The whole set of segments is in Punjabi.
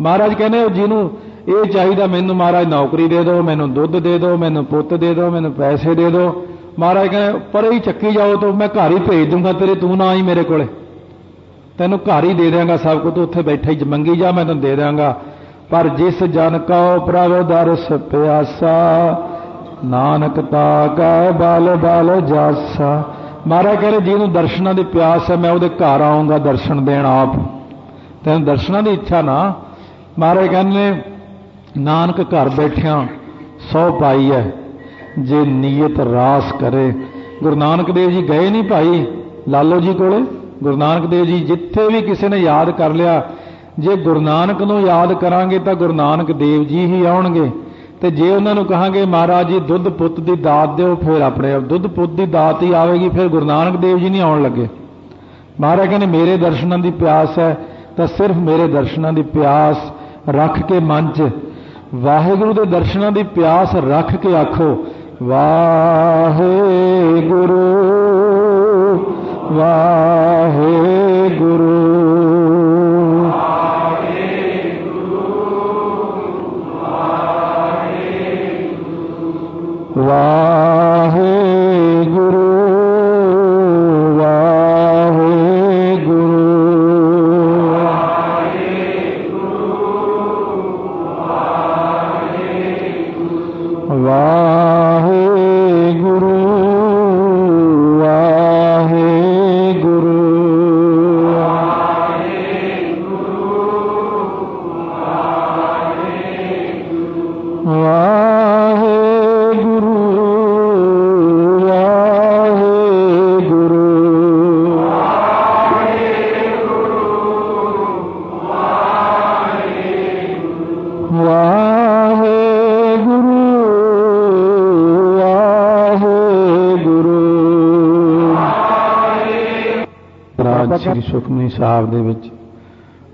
ਮਹਾਰਾਜ ਕਹਿੰਦੇ ਉਹ ਜਿਹਨੂੰ ਇਹ ਚਾਹੀਦਾ ਮੈਨੂੰ ਮਹਾਰਾਜ ਨੌਕਰੀ ਦੇ ਦਿਓ, ਮੈਨੂੰ ਦੁੱਧ ਦੇ ਦਿਓ, ਮੈਨੂੰ ਪੁੱਤ ਦੇ ਦਿਓ, ਮੈਨੂੰ ਪੈਸੇ ਦੇ ਦਿਓ। ਮਹਾਰਾਜ ਕਹਿੰਦੇ, ਪਰ ਹੀ ਚੱਕੀ ਜਾਓ ਤਾਂ, ਮੈਂ ਘਰ ਹੀ ਭੇਜ ਦੂੰਗਾ ਤੇਰੇ, ਤੂੰ ਨਾ ਆਈ ਮੇਰੇ ਕੋਲੇ। ਤੈਨੂੰ ਘਰ ਹੀ ਦੇ ਦਿਆਂਗਾ ਸਭ ਕੁਝ, ਤੂੰ ਉੱਥੇ ਬੈਠਾ ਹੀ ਮੰਗੀ ਜਾ ਮੈਂ ਤੈਨੂੰ ਦੇ ਦਿਆਂਗਾ। ਪਰ ਜਿਸ ਜਨ ਕਉ ਪ੍ਰਭ ਦਰਸ ਪਿਆਸਾ ਨਾਨਕ ਤਾ ਕੈ ਬਲ ਬਲ ਜਾਸਾ। ਮਹਾਰਾਜ ਕਹਿੰਦੇ, ਜਿਹਨੂੰ ਦਰਸ਼ਨਾਂ ਦੀ ਪਿਆਸ ਹੈ, ਮੈਂ ਉਹਦੇ ਘਰ ਆਉਂਗਾ ਦਰਸ਼ਨ ਦੇਣ ਆਪ। ਤੈਨੂੰ ਦਰਸ਼ਨਾਂ ਦੀ ਇੱਛਾ ਨਾ। ਮਹਾਰਾਜ ਕਹਿੰਦੇ, ਨਾਨਕ ਘਰ ਬੈਠਿਆਂ ਸੌ ਪਾਈ ਹੈ ਜੇ ਨੀਅਤ ਰਾਸ ਕਰੇ। ਗੁਰੂ ਨਾਨਕ ਦੇਵ ਜੀ ਗਏ ਨਹੀਂ ਭਾਈ, ਲਾਲੋ ਜੀ ਕੋਲੇ? ਗੁਰੂ ਨਾਨਕ ਦੇਵ ਜੀ ਜਿੱਥੇ ਵੀ ਕਿਸੇ ਨੇ ਯਾਦ ਕਰ ਲਿਆ, ਜੇ ਗੁਰੂ ਨਾਨਕ ਨੂੰ ਯਾਦ ਕਰਾਂਗੇ ਤਾਂ ਗੁਰੂ ਨਾਨਕ ਦੇਵ ਜੀ ਹੀ ਆਉਣਗੇ। ਤੇ ਜੇ ਉਹਨਾਂ ਨੂੰ ਕਹਾਂਗੇ, ਮਹਾਰਾਜ ਜੀ, ਦੁੱਧ ਪੁੱਤ ਦੀ ਦਾਤ ਦਿਓ, ਫਿਰ ਆਪਣੇ ਦੁੱਧ ਪੁੱਤ ਦੀ ਦਾਤ ਹੀ ਆਵੇਗੀ, ਫਿਰ ਗੁਰੂ ਨਾਨਕ ਦੇਵ ਜੀ ਨਹੀਂ ਆਉਣ ਲੱਗੇ। ਮਹਾਰਾਜ ਕਹਿੰਦੇ, ਮੇਰੇ ਦਰਸ਼ਨਾਂ ਦੀ ਪਿਆਸ ਹੈ ਤਾਂ ਸਿਰਫ ਮੇਰੇ ਦਰਸ਼ਨਾਂ ਦੀ ਪਿਆਸ ਰੱਖ ਕੇ ਮਨ 'ਚ। ਵਾਹਿਗੁਰੂ ਦੇ ਦਰਸ਼ਨਾਂ ਦੀ ਪਿਆਸ ਰੱਖ ਕੇ ਆਖੋ, ਵਾਹਿਗੁਰੂ ਵਾਹਿਗੁਰੂ ਵਾਹਿਗੁਰੂ ਵਾਹਿਗੁਰੂ ਸੁਖਮਨੀ ਦੇ ਵਿੱਚ।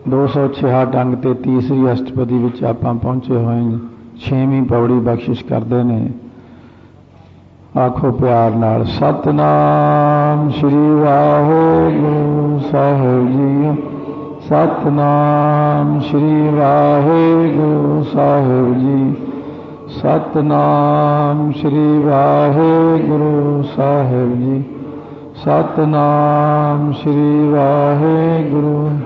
266 ਅੰਗ ਤੇ ਤੀਸਰੀ ਅਸ਼ਟਪਦੀ ਵਿੱਚ ਆਪਾਂ ਪਹੁੰਚੇ ਹੋਏ ਹਾਂ। ਛੇਵੀਂ ਪੌੜੀ ਬਖਸ਼ਿਸ਼ ਕਰਦੇ ਨੇ। ਆਖੋ ਪਿਆਰ ਨਾਲ, ਸਤਨਾਮ ਸ੍ਰੀ ਵਾਹਿਗੁਰੂ ਸਾਹਿਬ ਜੀ ਸਤਨਾਮ ਸ੍ਰੀ ਵਾਹਿਗੁਰੂ ਸਾਹਿਬ ਜੀ। ਸਤਨਾਮ ਸ੍ਰੀ ਵਾਹਿਗੁਰੂ ਸਾਹਿਬ ਜੀ। ਸਤਨਾਮ ਸ੍ਰੀ ਵਾਹਿਗੁਰੂ।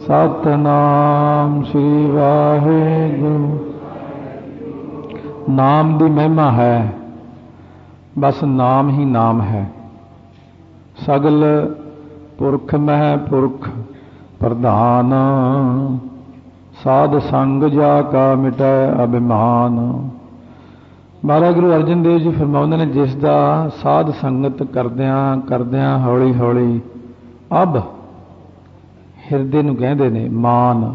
ਸਤਨਾਮ ਸ੍ਰੀ ਵਾਹਿਗੁਰੂ। ਨਾਮ ਦੀ ਮਹਿਮਾ ਹੈ। ਬਸ ਨਾਮ ਹੀ ਨਾਮ ਹੈ। ਸਗਲ ਪੁਰਖ ਮਹਿ ਪੁਰਖ ਪ੍ਰਧਾਨ। ਸਾਧ ਸੰਗ ਜਾ ਕਾ ਮਿਟੈ ਅਭਿਮਾਨ। ਮਹਾਰਾਜ ਗੁਰੂ ਅਰਜਨ ਦੇਵ ਜੀ ਫਰਮਾਉਂਦੇ ਨੇ, ਜਿਸ ਦਾ ਸਾਧ ਸੰਗਤ ਕਰਦਿਆਂ ਕਰਦਿਆਂ ਹੌਲੀ ਹੌਲੀ, ਅਬ ਹਿਰਦੇ ਨੂੰ ਕਹਿੰਦੇ ਨੇ ਮਾਨ।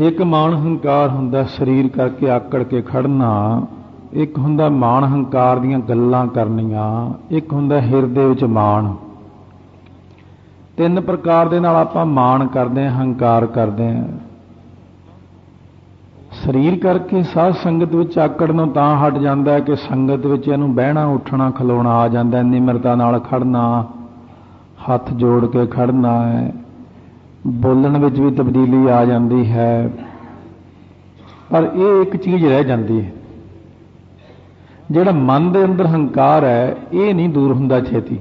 ਇੱਕ ਮਾਨ ਹੰਕਾਰ ਹੁੰਦਾ ਸਰੀਰ ਕਰਕੇ ਆਕੜ ਕੇ ਖੜਨਾ, ਇੱਕ ਹੁੰਦਾ ਮਾਨ ਹੰਕਾਰ ਦੀਆਂ ਗੱਲਾਂ ਕਰਨੀਆਂ, ਇੱਕ ਹੁੰਦਾ ਹਿਰਦੇ ਵਿੱਚ ਮਾਨ। ਤਿੰਨ ਪ੍ਰਕਾਰ ਦੇ ਨਾਲ ਆਪਾਂ ਮਾਣ ਕਰਦੇ ਹਾਂ, ਹੰਕਾਰ ਕਰਦੇ ਹਾਂ। ਸਰੀਰ ਕਰਕੇ ਸਾਧ ਸੰਗਤ ਵਿੱਚ ਆਕੜ ਨੂੰ ਤਾਂ ਹਟ ਜਾਂਦਾ ਹੈ ਕਿ ਸੰਗਤ ਵਿੱਚ ਇਹਨੂੰ ਬਹਿਣਾ, ਉੱਠਣਾ, ਖਲੋਣਾ ਆ ਜਾਂਦਾ ਹੈ, ਨਿਮਰਤਾ ਨਾਲ ਖੜਨਾ ਹੱਥ ਜੋੜ ਕੇ ਖੜਨਾ ਹੈ, ਬੋਲਣ ਵਿੱਚ ਵੀ ਤਬਦੀਲੀ ਆ ਜਾਂਦੀ ਹੈ। ਪਰ ਇਹ ਇੱਕ ਚੀਜ਼ ਰਹਿ ਜਾਂਦੀ ਹੈ। ਜਿਹੜਾ ਮਨ ਦੇ ਅੰਦਰ ਹੰਕਾਰ ਹੈ, ਇਹ ਨਹੀਂ ਦੂਰ ਹੁੰਦਾ ਛੇਤੀ।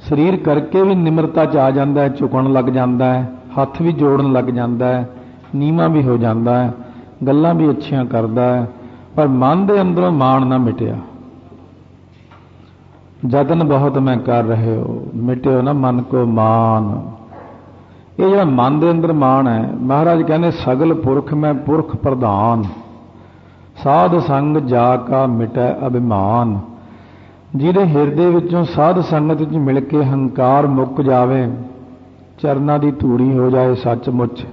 ਸਰੀਰ ਕਰਕੇ ਵੀ ਨਿਮਰਤਾ ਚ ਆ ਜਾਂਦਾ ਹੈ, ਝੁਕਣ ਲੱਗ ਜਾਂਦਾ ਹੈ, ਹੱਥ ਵੀ ਜੋੜਨ ਲੱਗ ਜਾਂਦਾ ਹੈ, ਨੀਵਾ ਵੀ ਹੋ ਜਾਂਦਾ ਹੈ। ਗੱਲਾਂ ਵੀ ਅੱਛੀਆਂ ਕਰਦਾ ਹੈ, ਪਰ ਮਨ ਦੇ ਅੰਦਰੋਂ ਮਾਣ ਨਾ ਮਿਟਿਆ। ਜਤਨ ਬਹੁਤ ਮੈਂ ਕਰ ਰਹੇ ਹੋ, ਮਿਟਿਓ ਨਾ ਮਨ ਕੋ ਮਾਨ ਇਹ ਜਿਹੜਾ ਮਨ ਦੇ ਅੰਦਰ ਮਾਣ ਹੈ, ਮਹਾਰਾਜ ਕਹਿੰਦੇ, ਸਗਲ ਪੁਰਖ ਮੈਂ ਪੁਰਖ ਪ੍ਰਧਾਨ। ਸਾਧ ਸੰਗ ਜਾ ਕਾ ਮਿਟੈ ਅਭਿਮਾਨ। ਜਿਹਦੇ ਹਿਰਦੇ ਵਿੱਚੋਂ ਸਾਧ ਸੰਗਤ ਵਿੱਚ ਮਿਲ ਕੇ ਹੰਕਾਰ ਮੁੱਕ ਜਾਵੇ, ਚਰਨਾਂ ਦੀ ਧੂੜੀ ਹੋ ਜਾਏ ਸੱਚਮੁੱਚ।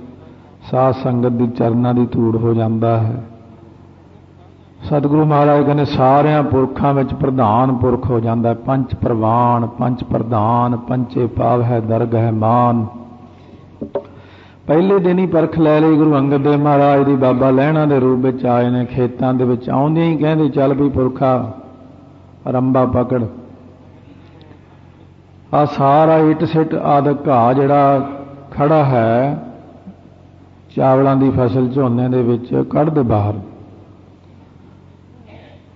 ਸਾਧ ਸੰਗਤ ਦੀ ਚਰਨਾਂ ਦੀ ਧੂੜ ਹੋ ਜਾਂਦਾ ਹੈ। ਸਤਿਗੁਰੂ ਮਹਾਰਾਜ ਕਹਿੰਦੇ, ਸਾਰਿਆਂ ਪੁਰਖਾਂ ਵਿੱਚ ਪ੍ਰਧਾਨ ਪੁਰਖ ਹੋ ਜਾਂਦਾ ਹੈ। ਪੰਜ ਪ੍ਰਵਾਨ, ਪੰਜ ਪ੍ਰਧਾਨ ਪੰਚੇ ਪਾਵ ਹੈ, ਦਰਗ ਹੈ, ਮਾਨ। ਪਹਿਲੇ ਦਿਨ ਹੀ ਪਰਖ ਲੈ ਲਈ ਗੁਰੂ ਅੰਗਦ ਦੇਵ ਮਹਾਰਾਜ ਦੀ। ਬਾਬਾ ਲਹਿਣਾ ਦੇ ਰੂਪ ਵਿੱਚ ਆਏ ਨੇ, ਖੇਤਾਂ ਦੇ ਵਿੱਚ ਆਉਂਦੇ ਹੀ ਕਹਿੰਦੇ, ਚੱਲ ਵੀ ਪੁਰਖਾ, ਰੰਬਾ ਪਕੜ। ਆ ਸਾਰਾ ਇਟ ਸਿਟ ਆਦ ਘਾਹ ਜਿਹੜਾ ਖੜਾ ਹੈ ਚਾਵਲਾਂ ਦੀ ਫਸਲ ਝੋਨੇ ਦੇ ਵਿੱਚ ਕੱਢ ਦੇ ਬਾਹਰ।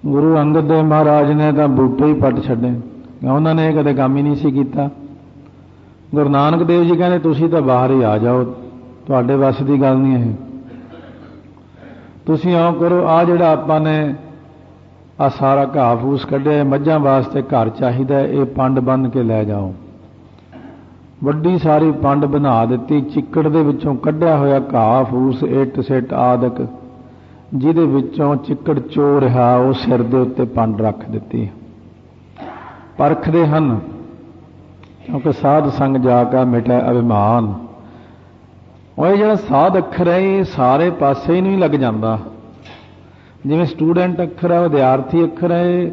ਗੁਰੂ ਅੰਗਦ ਦੇਵ ਮਹਾਰਾਜ ਨੇ ਤਾਂ ਬੂਟੇ ਹੀ ਪੱਟ ਛੱਡੇ। ਉਹਨਾਂ ਨੇ ਇਹ ਕਦੇ ਕੰਮ ਹੀ ਨਹੀਂ ਸੀ ਕੀਤਾ। ਗੁਰੂ ਨਾਨਕ ਦੇਵ ਜੀ ਕਹਿੰਦੇ, ਤੁਸੀਂ ਤਾਂ ਬਾਹਰ ਹੀ ਆ ਜਾਓ। ਤੁਹਾਡੇ ਵੱਸ ਦੀ ਗੱਲ ਨਹੀਂ ਇਹ। ਤੁਸੀਂ ਆਓ ਕਰੋ। ਆ ਜਿਹੜਾ ਆਪਾਂ ਨੇ ਆ ਸਾਰਾ ਘਾਹ ਫੂਸ ਕੱਢਿਆ ਮੱਝਾਂ ਵਾਸਤੇ ਘਰ ਚਾਹੀਦਾ ਇਹ ਪੰਡ ਬੰਨ ਕੇ ਲੈ ਜਾਓ। ਵੱਡੀ ਸਾਰੀ ਪੰਡ ਬਣਾ ਦਿੱਤੀ, ਚਿੱਕੜ ਦੇ ਵਿੱਚੋਂ ਕੱਢਿਆ ਹੋਇਆ ਘਾਹ, ਫੂਸ, ਇੱਟ, ਸਿੱਟ ਆਦਿਕ, ਜਿਹਦੇ ਵਿੱਚੋਂ ਚਿੱਕੜ ਚੋ ਰਿਹਾ ਉਹ ਸਿਰ ਦੇ ਉੱਤੇ ਪੰਡ ਰੱਖ ਦਿੱਤੀ। ਪਰਖਦੇ ਹਨ, ਕਿਉਂਕਿ ਸਾਧ ਸੰਗ ਜਾ ਕਾ ਮਿਟੈ ਅਭਿਮਾਨ। ਉਹ ਇਹ ਜਿਹੜਾ ਸਾਧ ਅੱਖਰ ਹੈ ਇਹ ਸਾਰੇ ਪਾਸੇ ਹੀ ਨਹੀਂ ਲੱਗ ਜਾਂਦਾ। ਜਿਵੇਂ ਸਟੂਡੈਂਟ ਅੱਖਰ ਹੈ, ਵਿਦਿਆਰਥੀ ਅੱਖਰ ਹੈ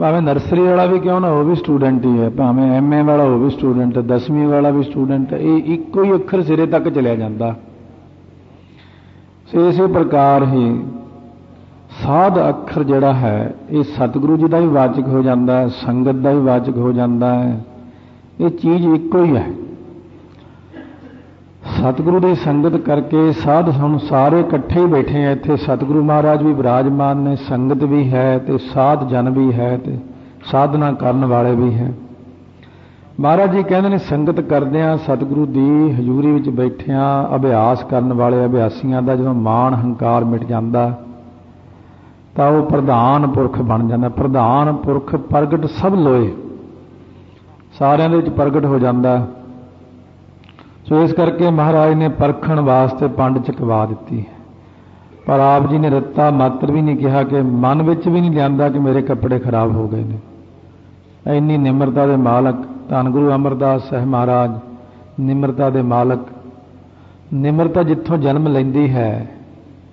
ਭਾਵੇਂ ਨਰਸਰੀ ਵਾਲਾ ਵੀ ਕਿਉਂ ਨਾ ਉਹ ਵੀ ਸਟੂਡੈਂਟ ਹੀ ਹੈ। ਭਾਵੇਂ ਐਮਏ ਵਾਲਾ ਉਹ ਵੀ ਸਟੂਡੈਂਟ ਹੈ 10ਵੀਂ ਵਾਲਾ ਵੀ ਸਟੂਡੈਂਟ ਹੈ ਇਹ ਇੱਕੋ ਹੀ ਅੱਖਰ ਸਿਰੇ ਤੱਕ ਚਲਿਆ ਜਾਂਦਾ। ਸੋ ਇਸੇ ਪ੍ਰਕਾਰ ਹੀ ਸਾਧ ਅੱਖਰ ਜਿਹੜਾ ਹੈ, ਇਹ ਸਤਿਗੁਰੂ ਜੀ ਦਾ ਵੀ ਵਾਚਕ ਹੋ ਜਾਂਦਾ ਹੈ ਸੰਗਤ ਦਾ ਵੀ ਵਾਚਕ ਹੋ ਜਾਂਦਾ ਹੈ। ਇਹ ਚੀਜ਼ ਇੱਕੋ ਹੀ ਹੈ। ਸਤਿਗੁਰੂ ਦੀ ਸੰਗਤ ਕਰਕੇ ਸਾਧ ਹੁਣ ਸਾਰੇ ਇਕੱਠੇ ਹੀ ਬੈਠੇ ਆ ਇੱਥੇ। ਸਤਿਗੁਰੂ ਮਹਾਰਾਜ ਵੀ ਵਿਰਾਜਮਾਨ ਨੇ, ਸੰਗਤ ਵੀ ਹੈ ਤੇ ਸਾਧ ਜਨ ਵੀ ਹੈ ਤੇ ਸਾਧਨਾ ਕਰਨ ਵਾਲੇ ਵੀ ਹੈ। ਮਹਾਰਾਜ ਜੀ ਕਹਿੰਦੇ ਨੇ, ਸੰਗਤ ਕਰਦਿਆਂ ਸਤਿਗੁਰੂ ਦੀ ਹਜ਼ੂਰੀ ਵਿੱਚ ਬੈਠਿਆਂ ਅਭਿਆਸ ਕਰਨ ਵਾਲੇ ਅਭਿਆਸੀਆਂ ਦਾ ਜਦੋਂ ਮਾਣ, ਹੰਕਾਰ ਮਿਟ ਜਾਂਦਾ, ਤਾਂ ਉਹ ਪ੍ਰਧਾਨ ਪੁਰਖ ਬਣ ਜਾਂਦਾ। ਪ੍ਰਧਾਨ ਪੁਰਖ ਪ੍ਰਗਟ ਸਭ ਲੋਏ। ਸਾਰਿਆਂ ਦੇ ਵਿੱਚ ਪ੍ਰਗਟ ਹੋ ਜਾਂਦਾ। ਸੋ ਇਸ ਕਰਕੇ ਮਹਾਰਾਜ ਨੇ ਪਰਖਣ ਵਾਸਤੇ ਪੰਡ ਚਕਵਾ ਦਿੱਤੀ ਪਰ ਆਪ ਜੀ ਨੇ ਰੱਤਾ ਮਾਤਰ ਵੀ ਨਹੀਂ ਕਿਹਾ ਕਿ ਮਨ ਵਿੱਚ ਵੀ ਨਹੀਂ ਲਿਆਂਦਾ ਕਿ ਮੇਰੇ ਕੱਪੜੇ ਖਰਾਬ ਹੋ ਗਏ ਨੇ। ਇੰਨੀ ਨਿਮਰਤਾ ਦੇ ਮਾਲਕ ਧੰਨ ਗੁਰੂ ਅਮਰਦਾਸ ਸਾਹਿਬ ਮਹਾਰਾਜ, ਨਿਮਰਤਾ ਦੇ ਮਾਲਕ, ਨਿਮਰਤਾ ਜਿੱਥੋਂ ਜਨਮ ਲੈਂਦੀ ਹੈ,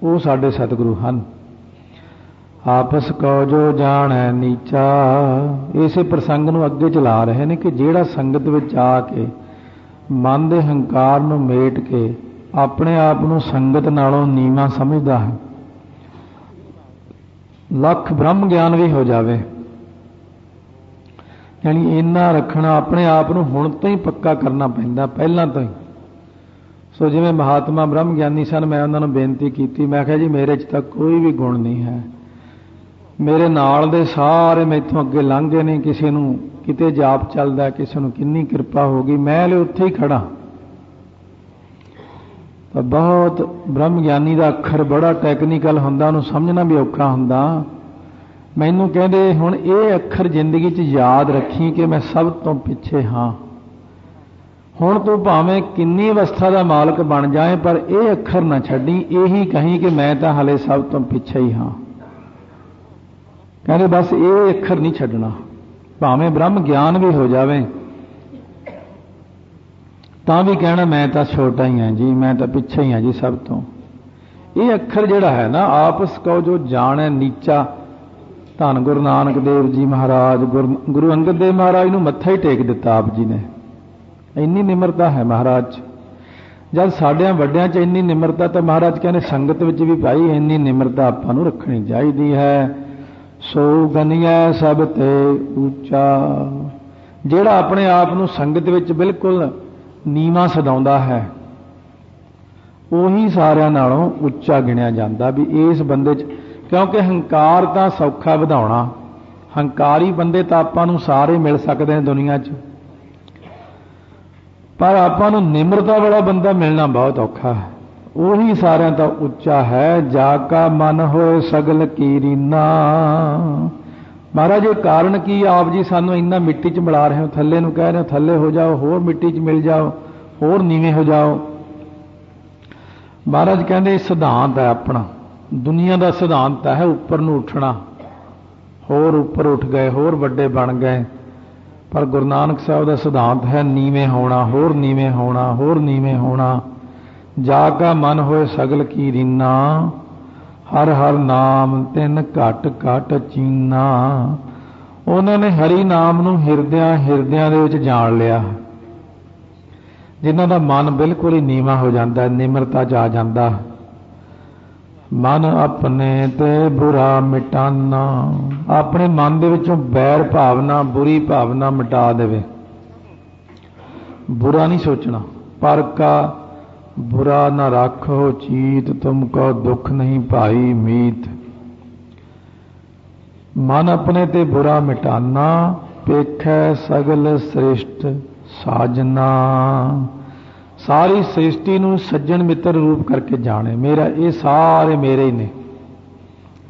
ਉਹ ਸਾਡੇ ਸਤਿਗੁਰੂ ਹਨ। ਆਪਸ ਕੋ ਜੋ ਜਾਣੈ ਨੀਚਾ, ਇਸੇ ਪ੍ਰਸੰਗ ਨੂੰ ਅੱਗੇ ਚਲਾ ਰਹੇ ਨੇ ਕਿ ਜਿਹੜਾ ਸੰਗਤ ਵਿੱਚ ਆ ਕੇ ਮਨ ਦੇ ਹੰਕਾਰ ਨੂੰ ਮੇਟ ਕੇ ਆਪਣੇ ਆਪ ਨੂੰ ਸੰਗਤ ਨਾਲੋਂ ਨੀਵਾ ਸਮਝਦਾ ਹੈ। ਲੱਖ ਬ੍ਰਹਮ ਗਿਆਨ ਵੀ ਹੋ ਜਾਵੇ। ਯਾਨੀ ਇੰਨਾ ਰੱਖਣਾ ਆਪਣੇ ਆਪ ਨੂੰ ਹੁਣ ਤੋਂ ਹੀ ਪੱਕਾ ਕਰਨਾ ਪੈਂਦਾ, ਪਹਿਲਾਂ ਤੋਂ ਹੀ। ਸੋ ਜਿਵੇਂ ਮਹਾਤਮਾ ਬ੍ਰਹਮ ਗਿਆਨੀ ਸਨ, ਮੈਂ ਉਹਨਾਂ ਨੂੰ ਬੇਨਤੀ ਕੀਤੀ, ਮੈਂ ਕਿਹਾ ਜੀ, ਮੇਰੇ 'ਚ ਤਾਂ ਕੋਈ ਵੀ ਗੁਣ ਨਹੀਂ ਹੈ। ਮੇਰੇ ਨਾਲ ਦੇ ਸਾਰੇ ਮੈਥੋਂ ਅੱਗੇ ਲੰਘੇ ਨੇ ਕਿਸੇ ਨੂੰ ਕਿਤੇ ਜਾਪ ਚੱਲਦਾ, ਕਿਸੇ ਨੂੰ ਕਿੰਨੀ ਕਿਰਪਾ ਹੋ ਗਈ, ਮੈਂ ਲੈ ਉੱਥੇ ਹੀ ਖੜਾ ਤਾਂ ਬਹੁਤ ਬ੍ਰਹਮ ਗਿਆਨੀ ਦਾ ਅੱਖਰ ਬੜਾ ਟੈਕਨੀਕਲ ਹੁੰਦਾ, ਉਹਨੂੰ ਸਮਝਣਾ ਵੀ ਔਖਾ ਹੁੰਦਾ। ਮੈਨੂੰ ਕਹਿੰਦੇ, ਹੁਣ ਇਹ ਅੱਖਰ ਜ਼ਿੰਦਗੀ 'ਚ ਯਾਦ ਰੱਖੀ ਕਿ ਮੈਂ ਸਭ ਤੋਂ ਪਿੱਛੇ ਹਾਂ। ਹੁਣ ਤੂੰ ਭਾਵੇਂ ਕਿੰਨੀ ਅਵਸਥਾ ਦਾ ਮਾਲਕ ਬਣ ਜਾਏ, ਪਰ ਇਹ ਅੱਖਰ ਨਾ ਛੱਡੀ, ਇਹੀ ਕਹੀਂ ਕਿ ਮੈਂ ਤਾਂ ਹਲੇ ਸਭ ਤੋਂ ਪਿੱਛੇ ਹੀ ਹਾਂ। ਕਹਿੰਦੇ, ਬਸ ਇਹ ਅੱਖਰ ਨਹੀਂ ਛੱਡਣਾ। ਭਾਵੇਂ ਬ੍ਰਹਮ ਗਿਆਨ ਵੀ ਹੋ ਜਾਵੇ, ਤਾਂ ਵੀ ਕਹਿਣਾ ਮੈਂ ਤਾਂ ਛੋਟਾ ਹੀ ਹਾਂ ਜੀ, ਮੈਂ ਤਾਂ ਪਿੱਛੇ ਹੀ ਹਾਂ ਜੀ ਸਭ ਤੋਂ। ਇਹ ਅੱਖਰ ਜਿਹੜਾ ਹੈ ਨਾ ਆਪਸ ਕੋ ਜੋ ਜਾਣੈ ਨੀਚਾ, ਧੰਨ ਗੁਰੂ ਨਾਨਕ ਦੇਵ ਜੀ ਮਹਾਰਾਜ ਗੁਰੂ ਅੰਗਦ ਦੇਵ ਮਹਾਰਾਜ ਨੂੰ ਮੱਥਾ ਹੀ ਟੇਕ ਦਿੱਤਾ ਆਪ ਜੀ ਨੇ। ਇੰਨੀ ਨਿਮਰਤਾ ਹੈ ਮਹਾਰਾਜ 'ਚ। ਜਦ ਸਾਡਿਆਂ ਵੱਡਿਆਂ 'ਚ ਇੰਨੀ ਨਿਮਰਤਾ, ਤਾਂ ਮਹਾਰਾਜ ਕਹਿੰਦੇ ਸੰਗਤ ਵਿੱਚ ਵੀ ਭਾਈ ਇੰਨੀ ਨਿਮਰਤਾ ਆਪਾਂ ਨੂੰ ਰੱਖਣੀ ਚਾਹੀਦੀ ਹੈ। ਸੋ ਗਨਿਆ ਸਭ ਤੇ ਉੱਚਾ। ਜਿਹੜਾ ਆਪਣੇ ਆਪ ਨੂੰ ਸੰਗਤ ਵਿੱਚ ਬਿਲਕੁਲ ਨੀਵਾ ਸਦਾਉਂਦਾ ਹੈ, ਉਹੀ ਸਾਰਿਆਂ ਨਾਲੋਂ ਉੱਚਾ ਗਿਣਿਆ ਜਾਂਦਾ ਵੀ ਇਸ ਬੰਦੇ 'ਚ, ਕਿਉਂਕਿ ਹੰਕਾਰ ਤਾਂ ਸੌਖਾ ਵਧਾਉਣਾ। ਹੰਕਾਰੀ ਬੰਦੇ ਤਾਂ ਆਪਾਂ ਨੂੰ ਸਾਰੇ ਮਿਲ ਸਕਦੇ ਨੇ ਦੁਨੀਆ 'ਚ। ਪਰ ਆਪਾਂ ਨੂੰ ਨਿਮਰਤਾ ਵਾਲਾ ਬੰਦਾ ਮਿਲਣਾ ਬਹੁਤ ਔਖਾ ਹੈ। ਉਹੀ ਸਾਰਿਆਂ ਤੋਂ ਉੱਚਾ ਹੈ, ਜਾ ਕਾ ਮਨ ਹੋਏ ਸਗਲ ਕੀ ਰੀਨਾ ਮਹਾਰਾਜ, ਇਹ ਕਾਰਨ ਕੀ ਆਪ ਜੀ ਸਾਨੂੰ ਇੰਨਾ ਮਿੱਟੀ 'ਚ ਮਿਲਾ ਰਹੇ ਹੋ, ਥੱਲੇ ਨੂੰ ਕਹਿ ਰਹੇ ਹੋ, ਥੱਲੇ ਹੋ ਜਾਓ, ਹੋਰ ਮਿੱਟੀ 'ਚ ਮਿਲ ਜਾਓ, ਹੋਰ ਨੀਵੇਂ ਹੋ ਜਾਓ। ਮਹਾਰਾਜ ਕਹਿੰਦੇ ਸਿਧਾਂਤ ਹੈ ਆਪਣਾ। ਦੁਨੀਆ ਦਾ ਸਿਧਾਂਤ ਹੈ ਉੱਪਰ ਨੂੰ ਉੱਠਣਾ। ਹੋਰ ਉੱਪਰ ਉੱਠ ਗਏ, ਹੋਰ ਵੱਡੇ ਬਣ ਗਏ। ਪਰ ਗੁਰੂ ਨਾਨਕ ਸਾਹਿਬ ਦਾ ਸਿਧਾਂਤ ਹੈ ਨੀਵੇਂ ਹੋਣਾ, ਹੋਰ ਨੀਵੇਂ ਹੋਣਾ, ਹੋਰ ਨੀਵੇਂ ਹੋਣਾ। ਜਾ ਕਾ ਮਨ ਹੋਏ ਸਗਲ ਕੀ ਰੀਨਾ, ਹਰ ਹਰ ਨਾਮ ਤਿੰਨ ਘਟ ਘਟ ਚੀਨਾ। ਉਹਨਾਂ ਨੇ ਹਰੀ ਨਾਮ ਨੂੰ ਹਿਰਦਿਆਂ ਹਿਰਦਿਆਂ ਦੇ ਵਿੱਚ ਜਾਣ ਲਿਆ। ਜਿਨ੍ਹਾਂ ਦਾ ਮਨ ਬਿਲਕੁਲ ਹੀ ਨੀਵਾ ਹੋ ਜਾਂਦਾ, ਨਿਮਰਤਾ ਚ ਆ ਜਾਂਦਾ। ਮਨ ਆਪਣੇ ਤੇ ਬੁਰਾ ਮਿਟਾਨਾ, ਆਪਣੇ ਮਨ ਦੇ ਵਿੱਚੋਂ ਬੈਰ ਭਾਵਨਾ, ਬੁਰੀ ਭਾਵਨਾ ਮਿਟਾ ਦੇਵੇ। ਬੁਰਾ ਨਹੀਂ ਸੋਚਣਾ, ਪਰ ਕਾ ਬੁਰਾ ਨਾ ਰੱਖੋ ਚੀਤ, ਤੁਮ ਕੋ ਦੁੱਖ ਨਹੀਂ ਭਾਈ ਮੀਤ। ਮਨ ਆਪਣੇ ਤੇ ਬੁਰਾ ਮਿਟਾਨਾ, ਪੇਖੈ ਸਗਲ ਸ੍ਰਿਸ਼ਟ ਸਾਜਨਾ। ਸਾਰੀ ਸ੍ਰਿਸ਼ਟੀ ਨੂੰ ਸੱਜਣ ਮਿੱਤਰ ਰੂਪ ਕਰਕੇ ਜਾਣੇ। ਮੇਰਾ ਇਹ ਸਾਰੇ ਮੇਰੇ ਹੀ ਨੇ।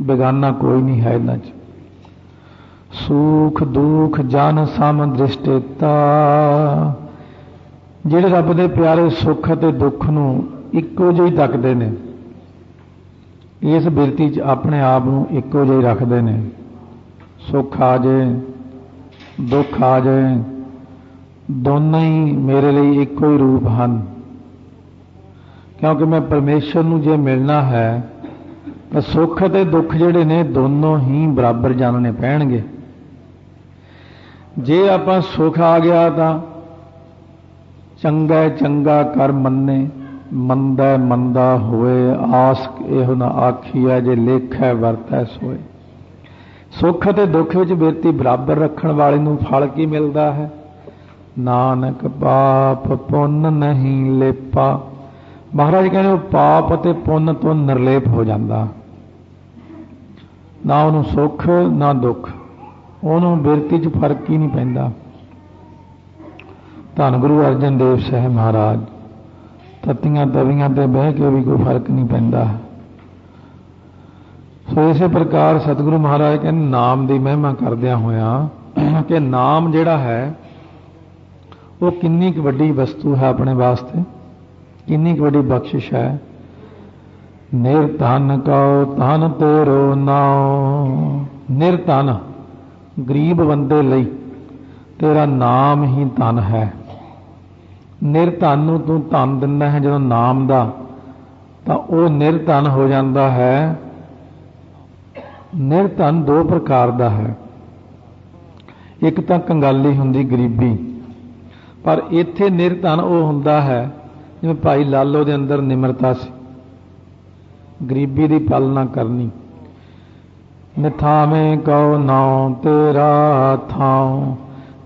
ਬੇਗਾਨਾ ਕੋਈ ਨਹੀਂ ਹੈ ਇਹਨਾਂ 'ਚ। ਸੁਖ ਦੁਖ ਜਨ ਸਮ ਦ੍ਰਿਸ਼ਟੇਤਾ। ਜਿਹੜੇ ਰੱਬ ਦੇ ਪਿਆਰੇ ਸੁੱਖ ਅਤੇ ਦੁੱਖ ਨੂੰ ਇੱਕੋ ਜਿਹੀ ਤੱਕਦੇ ਨੇ, ਇਸ ਬਿਰਤੀ 'ਚ ਆਪਣੇ ਆਪ ਨੂੰ ਇੱਕੋ ਜਿਹੀ ਰੱਖਦੇ ਨੇ। ਸੁੱਖ ਆ ਜਾਏ, ਦੁੱਖ ਆ ਜਾਏ, ਦੋਨੋਂ ਹੀ ਮੇਰੇ ਲਈ ਇੱਕੋ ਹੀ ਰੂਪ ਹਨ। ਕਿਉਂਕਿ ਮੈਂ ਪਰਮੇਸ਼ਰ ਨੂੰ ਜੇ ਮਿਲਣਾ ਹੈ, ਤਾਂ ਸੁੱਖ ਅਤੇ ਦੁੱਖ ਜਿਹੜੇ ਨੇ ਦੋਨੋਂ ਹੀ ਬਰਾਬਰ ਜਾਣਨੇ ਪੈਣਗੇ। ਜੇ ਆਪਾਂ ਸੁੱਖ ਆ ਗਿਆ ਤਾਂ ਚੰਗਾ ਚੰਗਾ ਕਰ ਮੰਨੇ, ਮੰਦਾ ਮੰਦਾ ਹੋਏ ਆਸ ਇਹੋ ਨਾ ਆਖੀਐ ਜੇ ਲੇਖੈ ਵਰਤੈ ਸੋਏ। ਸੁੱਖ ਅਤੇ ਦੁੱਖ ਵਿੱਚ ਬਿਰਤੀ ਬਰਾਬਰ ਰੱਖਣ ਵਾਲੇ ਨੂੰ ਫਲ ਕੀ ਮਿਲਦਾ ਹੈ? ਨਾਨਕ ਪਾਪ ਪੁੰਨ ਨਹੀਂ ਲੇਪਾ। ਮਹਾਰਾਜ ਕਹਿੰਦੇ ਉਹ ਪਾਪ ਅਤੇ ਪੁੰਨ ਤੋਂ ਨਿਰਲੇਪ ਹੋ ਜਾਂਦਾ। ਨਾ ਉਹਨੂੰ ਸੁੱਖ, ਨਾ ਦੁੱਖ। ਉਹਨੂੰ ਬਿਰਤੀ 'ਚ ਫ਼ਰਕ ਹੀ ਨਹੀਂ ਪੈਂਦਾ। ਧੰਨ ਗੁਰੂ ਅਰਜਨ ਦੇਵ ਸਾਹਿਬ ਮਹਾਰਾਜ। ਤਤੀਆਂ ਤਵੀਆਂ ਤੇ ਬਹਿ ਕੇ ਵੀ ਕੋਈ ਫ਼ਰਕ ਨਹੀਂ ਪੈਂਦਾ। ਸੋ ਇਸੇ ਪ੍ਰਕਾਰ ਸਤਿਗੁਰੂ ਮਹਾਰਾਜ ਕਹਿੰਦੇ, ਨਾਮ ਦੀ ਮਹਿਮਾ ਕਰਦਿਆਂ ਹੋਇਆਂ ਕਿ ਨਾਮ ਜਿਹੜਾ ਹੈ, ਉਹ ਕਿੰਨੀ ਕੁ ਵੱਡੀ ਵਸਤੂ ਹੈ ਆਪਣੇ ਵਾਸਤੇ, ਕਿੰਨੀ ਕੁ ਵੱਡੀ ਬਖਸ਼ਿਸ਼ ਹੈ। ਨਿਰਧਨ ਕਉ ਧਨ ਤੇਰੋ ਨਾਉ। ਨਿਰਧਨ, ਗਰੀਬ ਬੰਦੇ ਲਈ ਤੇਰਾ ਨਾਮ ਹੀ ਧਨ ਹੈ। ਨਿਰਧਨ ਨੂੰ ਤੂੰ ਧਨ ਦਿੰਦਾ ਹੈ, ਜਦੋਂ ਨਾਮ ਦਾ, ਤਾਂ ਉਹ ਨਿਰਧਨ ਹੋ ਜਾਂਦਾ ਹੈ। ਨਿਰਧਨ ਦੋ ਪ੍ਰਕਾਰ ਦਾ ਹੈ। ਇੱਕ ਤਾਂ ਕੰਗਾਲੀ ਹੁੰਦੀ, ਗਰੀਬੀ। ਪਰ ਇੱਥੇ ਨਿਰਧਨ ਉਹ ਹੁੰਦਾ ਹੈ, ਜਿਵੇਂ ਭਾਈ ਲਾਲੋ ਦੇ ਅੰਦਰ ਨਿਮਰਤਾ ਸੀ। ਗਰੀਬੀ ਦੀ ਪਾਲਣਾ ਕਰਨੀ। ਨਿਥਾਵੇਂ ਕਉ ਨਾਉ ਤੇਰਾ ਥਾਉ।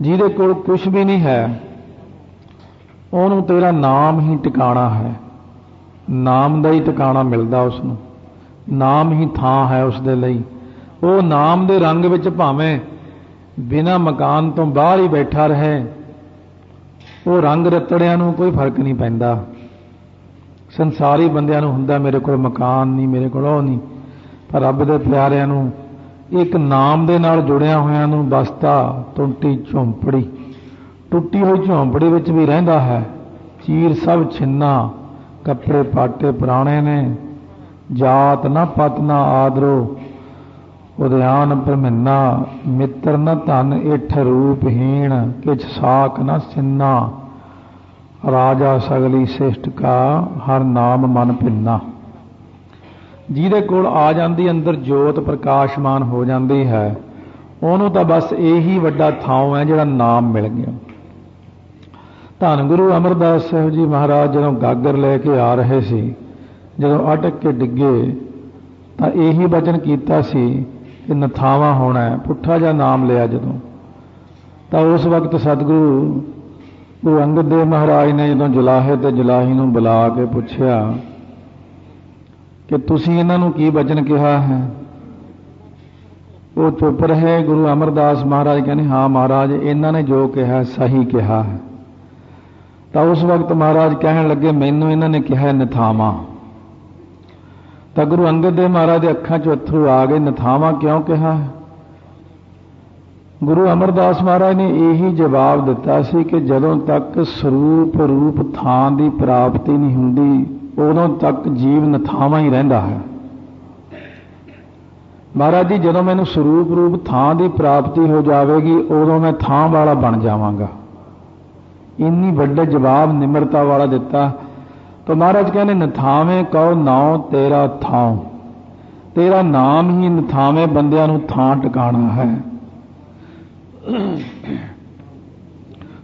ਜਿਹਦੇ ਕੋਲ ਕੁਝ ਵੀ ਨਹੀਂ ਹੈ ਉਹਨੂੰ ਤੇਰਾ ਨਾਮ ਹੀ ਟਿਕਾਣਾ ਹੈ। ਨਾਮ ਦਾ ਹੀ ਟਿਕਾਣਾ ਮਿਲਦਾ ਉਸ ਨੂੰ ਨਾਮ ਹੀ ਥਾਂ ਹੈ ਉਸ ਦੇ ਲਈ। ਉਹ ਨਾਮ ਦੇ ਰੰਗ ਵਿੱਚ ਭਾਵੇਂ ਬਿਨਾ ਮਕਾਨ ਤੋਂ ਬਾਹਰ ਹੀ ਬੈਠਾ ਰਹੇ, ਉਹ ਰੰਗ ਰਤੜਿਆਂ ਨੂੰ ਕੋਈ ਫ਼ਰਕ ਨਹੀਂ ਪੈਂਦਾ। ਸੰਸਾਰੀ ਬੰਦਿਆਂ ਨੂੰ ਹੁੰਦਾ, ਮੇਰੇ ਕੋਲ ਮਕਾਨ ਨਹੀਂ, ਮੇਰੇ ਕੋਲ ਉਹ ਨਹੀਂ। ਪਰ ਰੱਬ ਦੇ ਪਿਆਰਿਆਂ ਨੂੰ ਇੱਕ ਨਾਮ ਦੇ ਨਾਲ ਜੁੜਿਆ ਹੋਇਆਂ ਨੂੰ ਬਸਤਾ ਟੁੰਟੀ ਝੌਂਪੜੀ। ਟੁੱਟੀ ਹੋਈ ਝੌਂਪੜੀ ਵਿੱਚ ਵੀ ਰਹਿੰਦਾ ਹੈ। ਚੀਰ ਸਭ ਛਿੰਨਾ, ਕੱਪੜੇ ਪਾਟੇ ਪੁਰਾਣੇ ਨੇ। ਜਾਤ ਨਾ ਪਤ ਨਾ ਆਦਰੋ, ਉਦਿਆਨ ਪਰਮਿੰਨਾ ਮਿੱਤਰ ਨਾ ਧਨ ਇਠ ਰੂਪਹੀਣ, ਕਿਛ ਸਾਖ ਨਾ ਸਿੰਨਾ। ਰਾਜਾ ਸਗਲੀ ਸਿਸ਼ਟ ਕਾ, ਹਰ ਨਾਮ ਮਨ ਭਿੰਨਾ। ਜਿਹਦੇ ਕੋਲ ਆ ਜਾਂਦੀ ਅੰਦਰ ਜੋਤ ਪ੍ਰਕਾਸ਼ਮਾਨ ਹੋ ਜਾਂਦੀ ਹੈ, ਉਹਨੂੰ ਤਾਂ ਬਸ ਇਹੀ ਵੱਡਾ ਥਾਂ ਹੈ ਜਿਹੜਾ ਨਾਮ ਮਿਲ ਗਿਆ। ਧੰਨ ਗੁਰੂ ਅਮਰਦਾਸ ਸਾਹਿਬ ਜੀ ਮਹਾਰਾਜ ਜਦੋਂ ਗਾਗਰ ਲੈ ਕੇ ਆ ਰਹੇ ਸੀ, ਜਦੋਂ ਅਟਕ ਕੇ ਡਿੱਗੇ, ਤਾਂ ਇਹੀ ਵਚਨ ਕੀਤਾ ਸੀ ਕਿ ਨਥਾਵਾ ਹੋਣਾ ਪੁੱਠਾ ਜਿਹਾ ਨਾਮ ਲਿਆ ਜਦੋਂ। ਤਾਂ ਉਸ ਵਕਤ ਸਤਿਗੁਰੂ ਗੁਰੂ ਅੰਗਦ ਦੇਵ ਮਹਾਰਾਜ ਨੇ ਜਦੋਂ ਜਲਾਹੇ ਤੇ ਜਲਾਹੀ ਨੂੰ ਬੁਲਾ ਕੇ ਪੁੱਛਿਆ ਕਿ ਤੁਸੀਂ ਇਹਨਾਂ ਨੂੰ ਕੀ ਵਚਨ ਕਿਹਾ ਹੈ? ਉਹ ਚੁੱਪ ਰਹੇ, ਗੁਰੂ ਅਮਰਦਾਸ ਮਹਾਰਾਜ ਕਹਿੰਦੇ, ਹਾਂ ਮਹਾਰਾਜ, ਇਹਨਾਂ ਨੇ ਜੋ ਕਿਹਾ, ਸਹੀ ਕਿਹਾ ਹੈ। ਤਾਂ ਉਸ ਵਕਤ ਮਹਾਰਾਜ ਕਹਿਣ ਲੱਗੇ, ਮੈਨੂੰ ਇਹਨਾਂ ਨੇ ਕਿਹਾ ਨਥਾਵਾ। ਤਾਂ ਗੁਰੂ ਅੰਗਦ ਦੇਵ ਮਹਾਰਾਜ ਦੇ ਅੱਖਾਂ 'ਚ ਅਥਰੂ ਆ ਗਏ, ਨਥਾਵਾ ਕਿਉਂ ਕਿਹਾ ਗੁਰੂ ਅਮਰਦਾਸ ਮਹਾਰਾਜ ਨੇ ਇਹੀ ਜਵਾਬ ਦਿੱਤਾ ਸੀ ਕਿ ਜਦੋਂ ਤੱਕ ਸਰੂਪ ਰੂਪ ਥਾਂ ਦੀ ਪ੍ਰਾਪਤੀ ਨਹੀਂ ਹੁੰਦੀ, ਉਦੋਂ ਤੱਕ ਜੀਵ ਨਥਾਵਾਂ ਹੀ ਰਹਿੰਦਾ ਹੈ। ਮਹਾਰਾਜ ਜੀ, ਜਦੋਂ ਮੈਨੂੰ ਸਰੂਪ ਰੂਪ ਥਾਂ ਦੀ ਪ੍ਰਾਪਤੀ ਹੋ ਜਾਵੇਗੀ, ਉਦੋਂ ਮੈਂ ਥਾਂ ਵਾਲਾ ਬਣ ਜਾਵਾਂਗਾ। ਇੰਨੀ ਵੱਡੇ ਜਵਾਬ ਨਿਮਰਤਾ ਵਾਲਾ ਦਿੱਤਾ ਤਾਂ ਮਹਾਰਾਜ ਕਹਿੰਦੇ, ਨਥਾਵੇਂ ਕਹੋ ਨਾਉ ਤੇਰਾ ਥਾਂ ਤੇਰਾ ਨਾਮ ਹੀ ਨਥਾਵੇਂ ਬੰਦਿਆਂ ਨੂੰ ਥਾਂ ਟਿਕਾਣਾ ਹੈ।